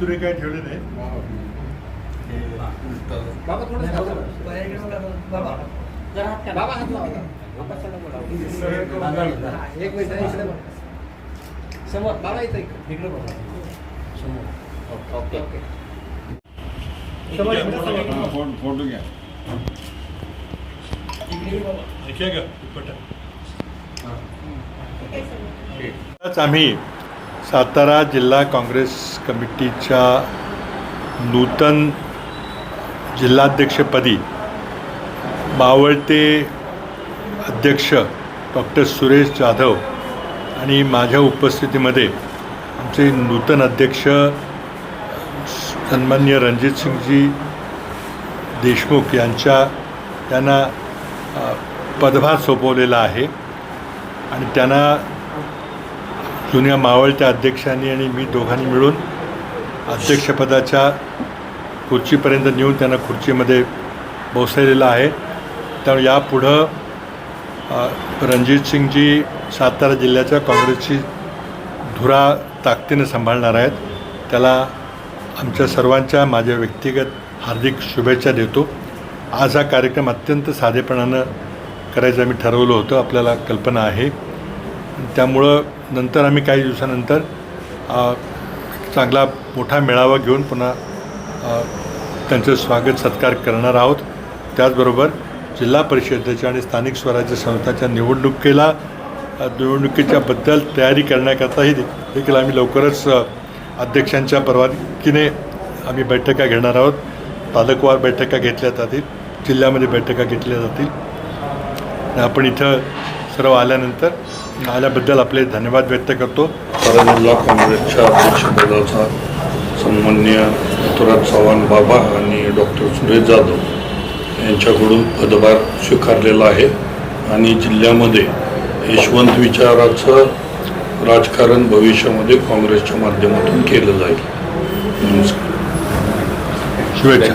तुरे काय ठेवले नाही एक मिनिट समोर बाबा इथं इकडे. बघा ओके ओके फोटो घ्या. आज आम्ही सातारा जिल्हा काँग्रेस कमिटीच्या नूतन जिल्हाध्यक्षपदी मावळते अध्यक्ष डॉक्टर सुरेश जाधव आणि माझ्या उपस्थितीमध्ये आमचे नूतन अध्यक्ष सन्मान्य रणजितसिंगजी देशमुख यांच्या त्यांना पदभार सोपवलेला आहे. आणि त्यांना जुन्या मावळच्या अध्यक्षांनी आणि मी दोघांनी मिळून अध्यक्षपदाच्या खुर्चीपर्यंत नेऊन त्यांना खुर्चीमध्ये बसवलेलं आहे. त्यामुळे यापुढं रणजित सिंगजी सातारा जिल्ह्याच्या काँग्रेसची धुरा ताकदीनं सांभाळणार आहेत. त्याला आमच्या सर्वांच्या माझ्या व्यक्तिगत हार्दिक शुभेच्छा देतो. आज हा कार्यक्रम अत्यंत साधेपणानं करायचं आम्ही ठरवलं होतं. आपल्याला कल्पना आहे. त्यामुळं नंतर आम्ही काही दिवसानंतर चांगला मोठा मेळावा घेऊन पुन्हा त्यांचं स्वागत सत्कार करणार आहोत. त्याचबरोबर जिल्हा परिषदेच्या आणि स्थानिक स्वराज्य संस्थांच्या निवडणुकीला निवडणुकीच्याबद्दल तयारी करण्याकरताही देखील आम्ही लवकरच अध्यक्षांच्या परवानगीने आम्ही बैठका घेणार आहोत. पालकवार बैठका घेतल्या जातील जिल्ह्यामध्ये बैठका घेतल्या जातील. आपण इथं सर्व आल्यानंतर आल्याबद्दल आपले धन्यवाद व्यक्त करतो. सातारा जिल्हा काँग्रेसच्या अध्यक्षपदाचा सन्मान्य पृथ्वीराज चव्हाण बाबा आणि डॉक्टर सुरेश जाधव यांच्याकडून पदभार स्वीकारलेला आहे. आणि जिल्ह्यामध्ये यशवंत विचाराचं राजकारण भविष्यामध्ये काँग्रेसच्या माध्यमातून केलं जाईल. नमस्कार. शुभेच्छा.